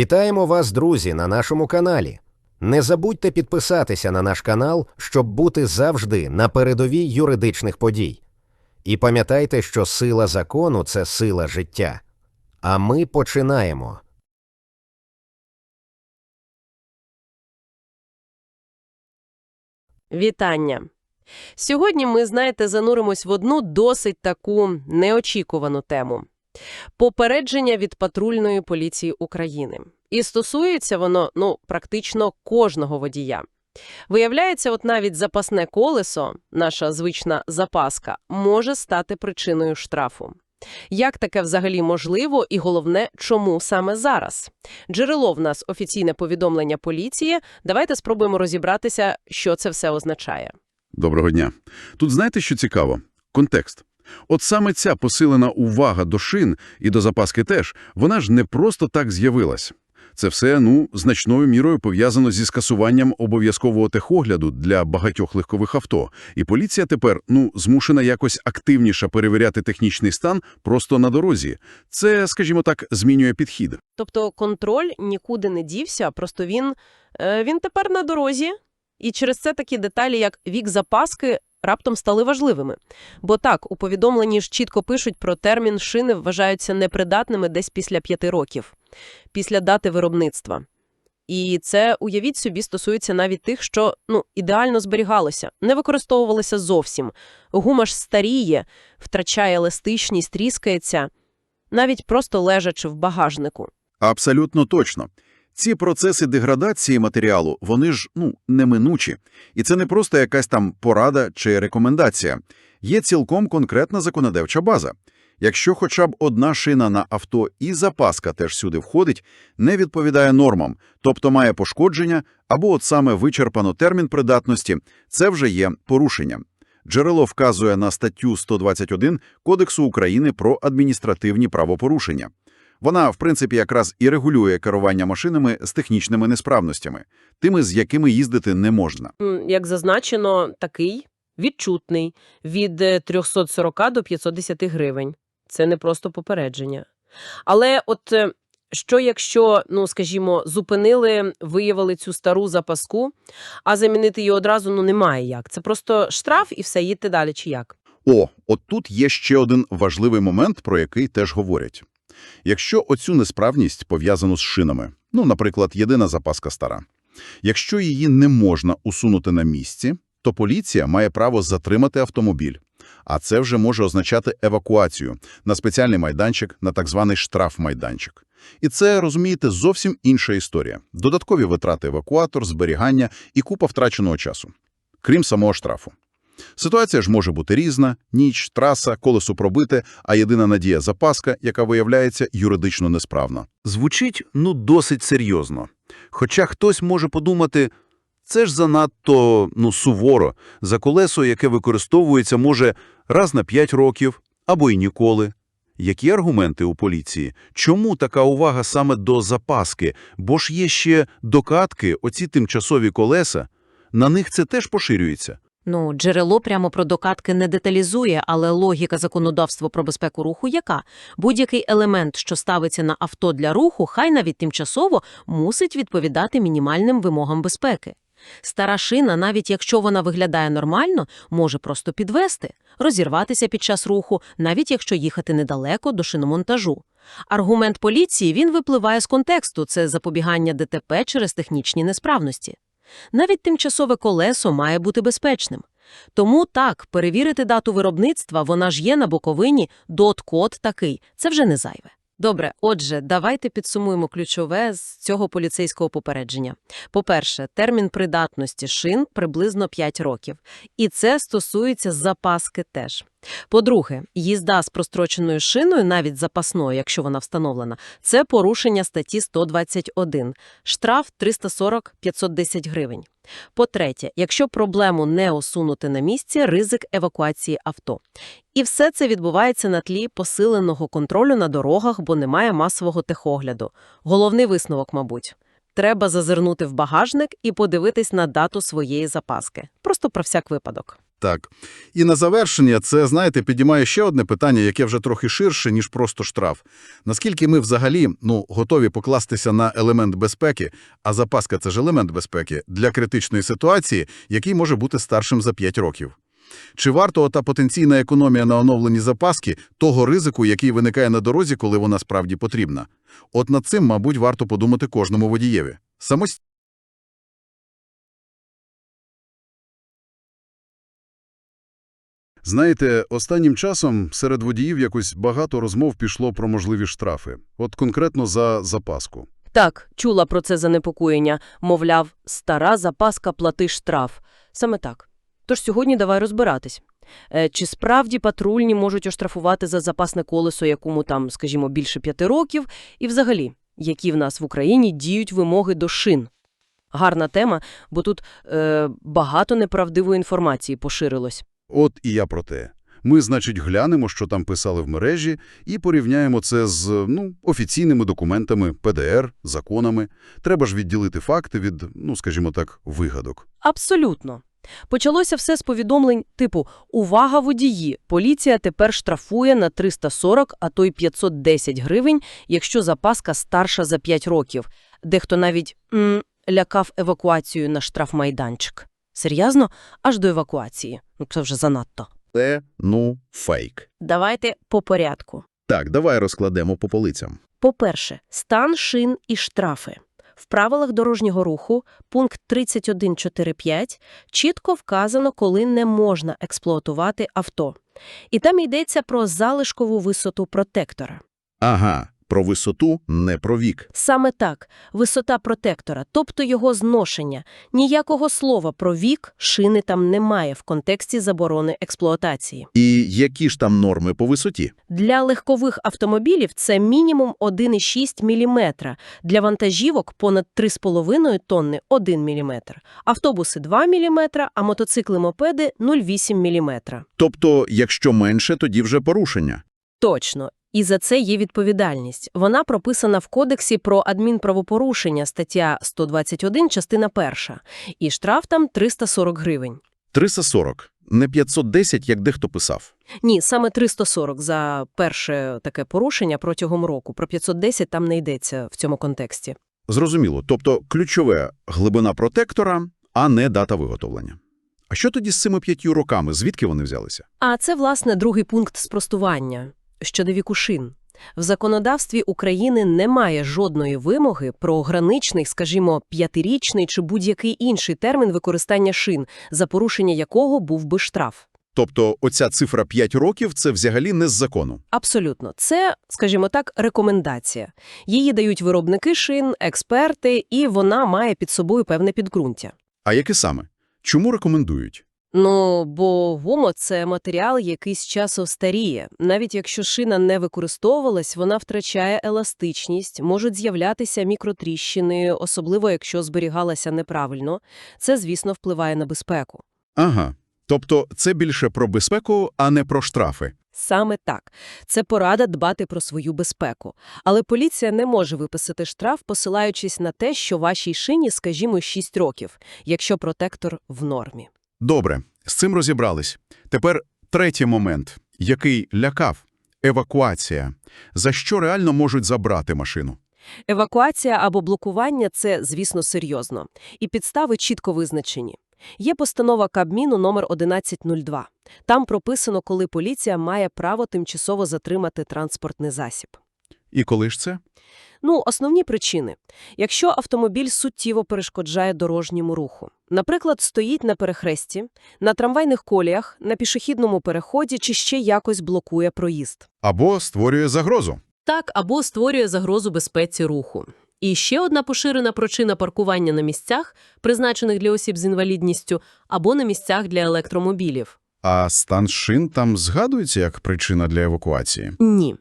Вітаємо вас, друзі, на нашому каналі. Не забудьте підписатися на наш канал, щоб бути завжди на передовій юридичних подій. І пам'ятайте, що сила закону це сила життя. А ми починаємо. Вітання! Сьогодні ми, знаєте, зануримось в одну досить таку неочікувану тему – попередження від патрульної поліції України. І стосується воно, ну, практично кожного водія. Виявляється, от навіть запасне колесо, наша звична запаска, може стати причиною штрафу. Як таке взагалі можливо і головне, чому саме зараз? Джерело в нас офіційне повідомлення поліції. Давайте спробуємо розібратися, що це все означає. Доброго дня. Тут знаєте, що цікаво? Контекст. От саме ця посилена увага до шин і до запаски теж, вона ж не просто так з'явилась. Це все, ну, значною мірою пов'язано зі скасуванням обов'язкового техогляду для багатьох легкових авто. І поліція тепер, ну, змушена якось активніше перевіряти технічний стан просто на дорозі. Це, скажімо так, змінює підхід. Тобто контроль нікуди не дівся, просто він, е, він тепер на дорозі. І через це такі деталі, як вік запаски, раптом стали важливими. Бо так, у повідомленні ж чітко пишуть про термін шини вважаються непридатними десь після п'яти років, після дати виробництва. І це, уявіть собі, стосується навіть тих, що ну, ідеально зберігалося, не використовувалося зовсім. Гума ж старіє, втрачає еластичність, тріскається, навіть просто лежачи в багажнику. Абсолютно точно. Ці процеси деградації матеріалу, вони ж, ну, неминучі. І це не просто якась там порада чи рекомендація. Є цілком конкретна законодавча база. Якщо хоча б одна шина на авто і запаска теж сюди входить, не відповідає нормам, тобто має пошкодження або от саме вичерпано термін придатності, це вже є порушення. Джерело вказує на статтю 121 Кодексу України про адміністративні правопорушення. Вона, в принципі, якраз і регулює керування машинами з технічними несправностями, тими, з якими їздити не можна. Як зазначено, такий відчутний від е, 340 до 510 гривень. Це не просто попередження. Але от е, що якщо, ну скажімо, зупинили, виявили цю стару запаску, а замінити її одразу ну немає як. Це просто штраф і все, їдьте далі чи як? О, от тут є ще один важливий момент, про який теж говорять. Якщо оцю несправність пов'язану з шинами, ну, наприклад, єдина запаска стара, якщо її не можна усунути на місці, то поліція має право затримати автомобіль. А це вже може означати евакуацію на спеціальний майданчик, на так званий штрафмайданчик. І це, розумієте, зовсім інша історія. Додаткові витрати евакуатор, зберігання і купа втраченого часу. Крім самого штрафу. Ситуація ж може бути різна – ніч, траса, колесо пробите, а єдина надія – запаска, яка виявляється юридично несправна. Звучить, ну, досить серйозно. Хоча хтось може подумати, це ж занадто, ну, суворо, за колесо, яке використовується, може, раз на 5 років, або й ніколи. Які аргументи у поліції? Чому така увага саме до запаски? Бо ж є ще докатки, оці тимчасові колеса. На них це теж поширюється. Ну, джерело прямо про докатки не деталізує, але логіка законодавства про безпеку руху яка? Будь-який елемент, що ставиться на авто для руху, хай навіть тимчасово, мусить відповідати мінімальним вимогам безпеки. Стара шина, навіть якщо вона виглядає нормально, може просто підвести, розірватися під час руху, навіть якщо їхати недалеко до шиномонтажу. Аргумент поліції він випливає з контексту – це запобігання ДТП через технічні несправності. Навіть тимчасове колесо має бути безпечним. Тому так, перевірити дату виробництва, вона ж є на боковині, дот-код такий, це вже не зайве. Добре, отже, давайте підсумуємо ключове з цього поліцейського попередження. По-перше, термін придатності шин приблизно 5 років. І це стосується запаски теж. По-друге, їзда з простроченою шиною, навіть запасною, якщо вона встановлена, це порушення статті 121. Штраф 340-510 гривень. По-третє, якщо проблему не усунути на місці, ризик евакуації авто. І все це відбувається на тлі посиленого контролю на дорогах, бо немає масового техогляду. Головний висновок, мабуть. Треба зазирнути в багажник і подивитись на дату своєї запаски. Просто про всяк випадок. Так. І на завершення це, знаєте, підіймає ще одне питання, яке вже трохи ширше, ніж просто штраф. Наскільки ми взагалі ну, готові покластися на елемент безпеки, а запаска – це ж елемент безпеки, для критичної ситуації, який може бути старшим за 5 років? Чи варто ота потенційна економія на оновленні запаски того ризику, який виникає на дорозі, коли вона справді потрібна? От над цим, мабуть, варто подумати кожному водієві. Самостійно. Знаєте, останнім часом серед водіїв якось багато розмов пішло про можливі штрафи. От конкретно за запаску. Так, чула про це занепокоєння. Мовляв, стара запаска плати штраф. Саме так. Тож сьогодні давай розбиратись. Е, чи справді патрульні можуть оштрафувати за запасне колесо, якому там, скажімо, більше п'яти років? І взагалі, які в нас в Україні діють вимоги до шин? Гарна тема, бо тут е, багато неправдивої інформації поширилось. От і я про те. Ми, значить, глянемо, що там писали в мережі, і порівняємо це з, ну, офіційними документами, ПДР, законами. Треба ж відділити факти від, ну, скажімо так, вигадок. Абсолютно. Почалося все з повідомлень типу «Увага, водії! Поліція тепер штрафує на 340, а то й 510 гривень, якщо запаска старша за 5 років». Дехто навіть м, лякав евакуацією на штрафмайданчик. Серйозно? Аж до евакуації. Ну, це вже занадто. Це, ну, фейк. Давайте по порядку. Так, давай розкладемо по полицям. По-перше, стан шин і штрафи. В правилах дорожнього руху пункт 31.4.5 чітко вказано, коли не можна експлуатувати авто. І там йдеться про залишкову висоту протектора. Ага, про висоту, не про вік. Саме так, висота протектора, тобто його зношення. Ніякого слова про вік шини там немає в контексті заборони експлуатації. І які ж там норми по висоті? Для легкових автомобілів це мінімум 1,6 мм, для вантажівок понад 3,5 тонни – 1 мм, автобуси – 2 мм, а мотоцикли-мопеди – 0,8 мм. Тобто, якщо менше, тоді вже порушення. Точно. І за це є відповідальність. Вона прописана в Кодексі про адмінправопорушення, стаття 121, частина 1. І штраф там 340 гривень. 340, не 510, як дехто писав. Ні, саме 340 за перше таке порушення протягом року. Про 510 там не йдеться в цьому контексті. Зрозуміло. Тобто ключове – глибина протектора, а не дата виготовлення. А що тоді з цими п'ятью роками? Звідки вони взялися? А це, власне, другий пункт спростування щодо віку шин. В законодавстві України немає жодної вимоги про граничний, скажімо, п'ятирічний чи будь-який інший термін використання шин, за порушення якого був би штраф. Тобто оця цифра 5 років – це взагалі не з закону. Абсолютно. Це, скажімо так, рекомендація. Її дають виробники шин, експерти, і вона має під собою певне підґрунтя. А яке саме? Чому рекомендують? Ну, бо гумо – це матеріал, який з часу старіє. Навіть якщо шина не використовувалась, вона втрачає еластичність, можуть з'являтися мікротріщини, особливо якщо зберігалася неправильно. Це, звісно, впливає на безпеку. Ага. Тобто це більше про безпеку, а не про штрафи. Саме так. Це порада дбати про свою безпеку. Але поліція не може виписати штраф, посилаючись на те, що вашій шині, скажімо, 6 років, якщо протектор в нормі. Добре, з цим розібрались. Тепер третій момент, який лякав – евакуація. За що реально можуть забрати машину? Евакуація або блокування – це, звісно, серйозно. І підстави чітко визначені. Є постанова Кабміну номер 1102. Там прописано, коли поліція має право тимчасово затримати транспортний засіб. І коли ж це? Ну, основні причини. Якщо автомобіль суттєво перешкоджає дорожньому руху. Наприклад, стоїть на перехресті, на трамвайних коліях, на пішохідному переході чи ще якось блокує проїзд. Або створює загрозу. Так, або створює загрозу безпеці руху. І ще одна поширена причина паркування на місцях, призначених для осіб з інвалідністю, або на місцях для електромобілів. А стан шин там згадується як причина для евакуації? Ні.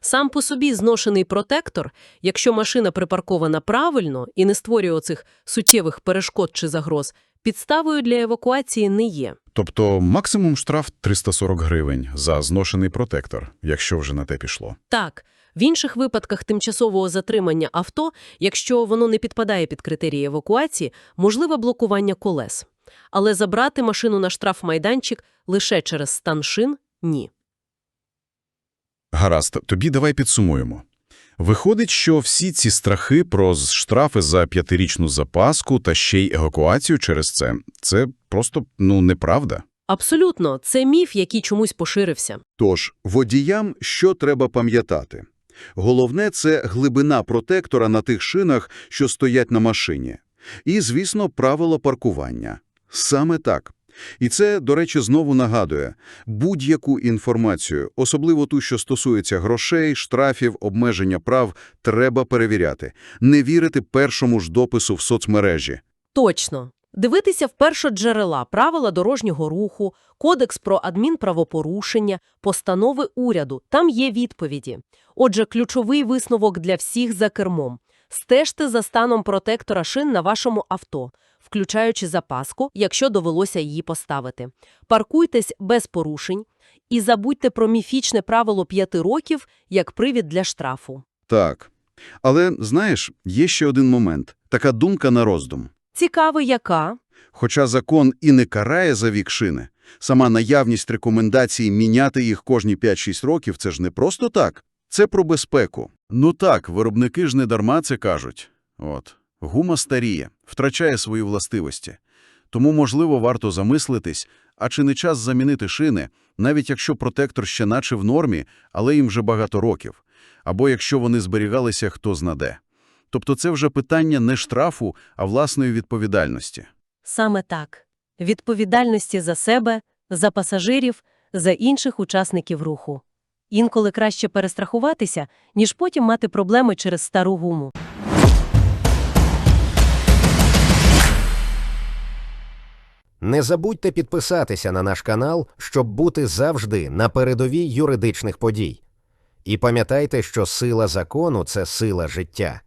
Сам по собі зношений протектор, якщо машина припаркована правильно і не створює оцих суттєвих перешкод чи загроз, підставою для евакуації не є. Тобто максимум штраф 340 гривень за зношений протектор, якщо вже на те пішло. Так, в інших випадках тимчасового затримання авто, якщо воно не підпадає під критерії евакуації, можливе блокування колес. Але забрати машину на штрафмайданчик лише через стан шин – ні. Гаразд, тобі давай підсумуємо. Виходить, що всі ці страхи про штрафи за п'ятирічну запаску та ще й евакуацію через це – це просто, ну, неправда. Абсолютно, це міф, який чомусь поширився. Тож, водіям що треба пам'ятати? Головне – це глибина протектора на тих шинах, що стоять на машині. І, звісно, правила паркування. Саме так. І це, до речі, знову нагадує, будь-яку інформацію, особливо ту, що стосується грошей, штрафів, обмеження прав, треба перевіряти. Не вірити першому ж допису в соцмережі. Точно. Дивитися в першоджерела правила дорожнього руху, кодекс про адмінправопорушення, постанови уряду. Там є відповіді. Отже, ключовий висновок для всіх за кермом. Стежте за станом протектора шин на вашому авто, включаючи запаску, якщо довелося її поставити. Паркуйтесь без порушень і забудьте про міфічне правило п'яти років як привід для штрафу. Так. Але, знаєш, є ще один момент. Така думка на роздум. Цікаво, яка? Хоча закон і не карає за вік шини, сама наявність рекомендацій міняти їх кожні 5-6 років – це ж не просто так. Це про безпеку. Ну так, виробники ж не дарма це кажуть. От. Гума старіє, втрачає свої властивості. Тому, можливо, варто замислитись, а чи не час замінити шини, навіть якщо протектор ще наче в нормі, але їм вже багато років. Або якщо вони зберігалися хто знаде. Тобто це вже питання не штрафу, а власної відповідальності. Саме так. Відповідальності за себе, за пасажирів, за інших учасників руху. Інколи краще перестрахуватися, ніж потім мати проблеми через стару гуму. Не забудьте підписатися на наш канал, щоб бути завжди на передовій юридичних подій. І пам'ятайте, що сила закону це сила життя.